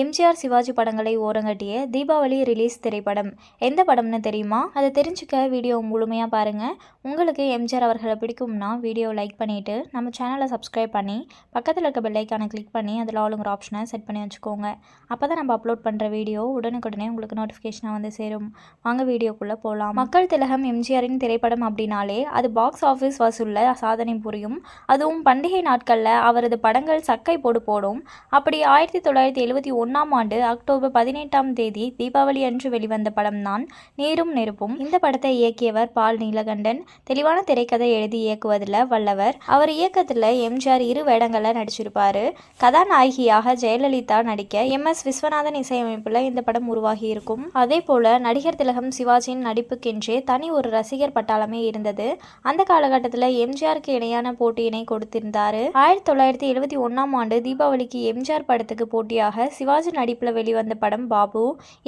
எம்ஜிஆர் சிவாஜி படங்களை ஓரங்கட்டிய தீபாவளி ரிலீஸ் திரைப்படம். எந்த படம்னு தெரியுமா? அதை தெரிஞ்சுக்க வீடியோ முழுமையாக பாருங்கள் உங்களுக்கு எம்ஜிஆர் அவர்களை பிடிக்கும்னா வீடியோ லைக் பண்ணிவிட்டு நம்ம சேனலை சப்ஸ்கிரைப் பண்ணி பக்கத்தில் இருக்க பெல்லைக்கானை கிளிக் பண்ணி அதில் ஆளுங்கிற ஆப்ஷனை செட் பண்ணி வச்சுக்கோங்க. அப்போ தான் நம்ம அப்லோட் பண்ணுற வீடியோ உடனுக்குடனே உங்களுக்கு நோட்டிஃபிகேஷனாக வந்து சேரும். வாங்க வீடியோக்குள்ளே போகலாம் மக்கள் திலகம் எம்ஜிஆரின் திரைப்படம் அப்படின்னாலே அது பாக்ஸ் ஆஃபீஸ் வசூலில் சாதனை புரியும். அதுவும் பண்டிகை நாட்களில் அவரது படங்கள் சக்கை போடு போடும். அப்படி ஆயிரத்தி தொள்ளாயிரத்தி எழுபத்தி ஒன்றாம் ஆண்டு அக்டோபர் பதினெட்டாம் தேதி தீபாவளி அன்று வெளிவந்த படம்தான் நீரும் நெருப்பும். இந்த படத்தை இயக்கியவர் பால் நீலகண்டன். தெளிவான திரைக்கதை எழுதி இயக்குவதில் வல்லவர். அவர் இயக்கத்தில் எம்ஜிஆர் இரு வேடங்களில் நடிச்சிருப்பாரு. கதாநாயகியாக ஜெயலலிதா நடிக்க எம். எஸ். விஸ்வநாதன் இசையமைப்பில் இந்த படம் உருவாகி இருக்கும் அதே போல நடிகர் திலகம் சிவாஜியின் நடிப்புக்கென்றே தனி ஒரு ரசிகர் பட்டாளமே இருந்தது. அந்த காலகட்டத்தில் எம்ஜிஆருக்கு இணையான போட்டியினை கொடுத்திருந்தாரு. ஆயிரத்தி தொள்ளாயிரத்தி எழுபத்தி ஒன்றாம் ஆண்டு தீபாவளிக்கு எம்ஜிஆர் படத்துக்கு போட்டியாக சிவாஜி நடிப்பில் வெளிவந்த படம் பாபு.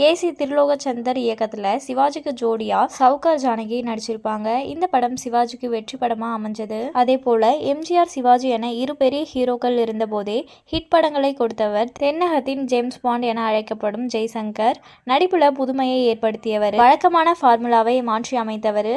ஏசி திருலோகச்சந்தர் இயக்கத்தில் சிவாஜிக்கு ஜோடியா சவுகார் ஜானகி நடிச்சிருப்பாங்க. இந்த படம் சிவாஜிக்கு வெற்றி படமா அமைஞ்சது. அதே போல எம்ஜிஆர் சிவாஜி என இரு பெரிய ஹீரோக்கள் இருந்தபோதே ஹிட் படங்களை கொடுத்தவர் தென்னகத்தின் ஜேம்ஸ் பாண்ட் என அழைக்கப்படும் ஜெய்சங்கர். நடிப்புல புதுமையை ஏற்படுத்தியவர். வழக்கமான ஃபார்முலாவை மாற்றி அமைத்தவர்.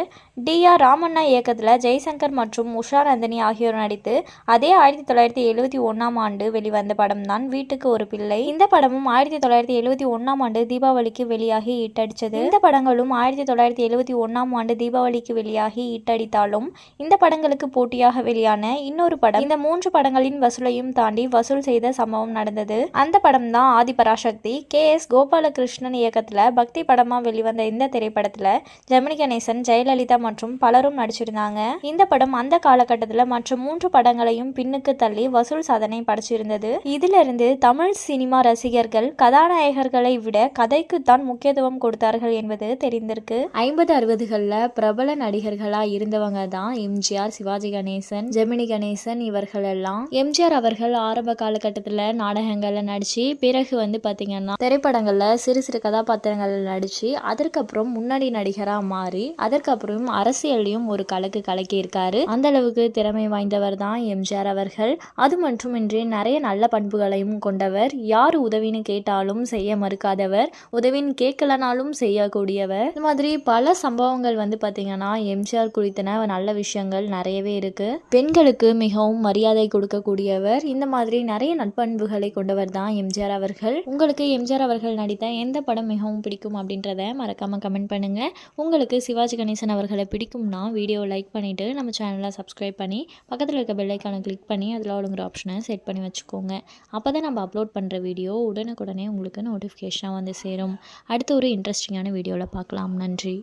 டி ஆர் ராமண்ணா இயக்கத்தில் ஜெய்சங்கர் மற்றும் உஷா நந்தினி ஆகியோர் நடித்து அதே ஆயிரத்தி தொள்ளாயிரத்தி எழுபத்தி ஒன்றாம் ஆண்டு வெளிவந்த படம் தான் வீட்டுக்கு ஒரு பிள்ளை. இந்த படமும் ஆயிரத்தி தொள்ளாயிரத்தி எழுபத்தி ஒன்றாம் ஆண்டு தீபாவளிக்கு வெளியாகி இட்டடிச்சது இந்த படங்களும் ஆயிரத்தி தொள்ளாயிரத்தி எழுபத்தி ஒன்றாம் ஆண்டு தீபாவளிக்கு வெளியாகி இட்டடித்தாலும் இந்த படங்களுக்கு போட்டியாக வெளியான இன்னொரு படம். இந்த மூன்று படங்களின் வசூலையும் தாண்டி வசூல் செய்த சம்பவம் நடந்தது. அந்த படம் தான் ஆதிபராசக்தி. கே. எஸ். கோபாலகிருஷ்ணன் இயக்கத்தில் பக்தி படமா வெளிவந்த இந்த திரைப்படத்தில் ஜெமினி கணேசன் ஜெயலலிதா மற்றும் பலரும் நடிச்சிருந்தாங்க. இந்த படம் அந்த காலகட்டத்தில் மற்ற மூன்று படங்களையும் பின்னுக்கு தள்ளி வசூல் சாதனை படைச்சிருந்தது. இதிலிருந்து தமிழ் சினிமா ரசி ரசிகர்கள் கதாநாயகர்களை விட கதைக்குத்தான் முக்கியத்துவம் கொடுத்தார்கள் என்பது தெரிந்திருக்கு. ஐம்பது அறுபதுகளில் பிரபல நடிகர்களாக இருந்தவங்க தான் எம்ஜிஆர் சிவாஜி கணேசன் ஜெமினி கணேசன் இவர்கள் எல்லாம் எம்ஜிஆர் அவர்கள் ஆரம்ப காலகட்டத்தில் நாடகங்களில் நடிச்சு பிறகு வந்து பார்த்தீங்கன்னா திரைப்படங்களில் சிறு சிறு கதாபாத்திரங்களில் நடிச்சு அதற்கப்புறம் முன்னணி நடிகராக மாறி அதற்கப்புறம் அரசியல்லையும் ஒரு கலக்கு கலக்கியிருக்காரு. அந்த அளவுக்கு திறமை வாய்ந்தவர் தான் எம்ஜிஆர் அவர்கள். அது மட்டுமின்றி நிறைய நல்ல பண்புகளையும் கொண்டவர். யார் உதவின்னு கேட்டாலும் செய்ய மறுக்காதவர். உதவின்னு கேட்கலனாலும் செய்யக்கூடியவர். இந்த மாதிரி பல சம்பவங்கள் வந்து பார்த்தீங்கன்னா எம்ஜிஆர் குறித்தன நல்ல விஷயங்கள் நிறையவே இருக்கு. பெண்களுக்கு மிகவும் மரியாதை கொடுக்கக்கூடியவர். இந்த மாதிரி நிறைய நட்பண்புகளை கொண்டவர் தான் எம்ஜிஆர் அவர்கள். உங்களுக்கு எம்ஜிஆர் அவர்கள் நடித்த எந்த படம் மிகவும் பிடிக்கும் அப்படின்றத மறக்காம கமெண்ட் பண்ணுங்க. உங்களுக்கு சிவாஜி கணேசன் அவர்களை பிடிக்கும்னா வீடியோ லைக் பண்ணிட்டு நம்ம சேனலை சப்ஸ்கிரைப் பண்ணி பக்கத்தில் இருக்க பெல்லைக்கான கிளிக் பண்ணி அதில் ஒழுங்குற ஆப்ஷனை செட் பண்ணி வச்சுக்கோங்க. அப்போ தான் நம்ம அப்லோட் பண்ணுற வீடியோ வீடியோ உடனுக்குடனே உங்களுக்கு நோட்டிஃபிகேஷனாக வந்து சேரும். அடுத்த ஒரு இன்ட்ரெஸ்டிங்கான வீடியோவில் பார்க்கலாம். நன்றி.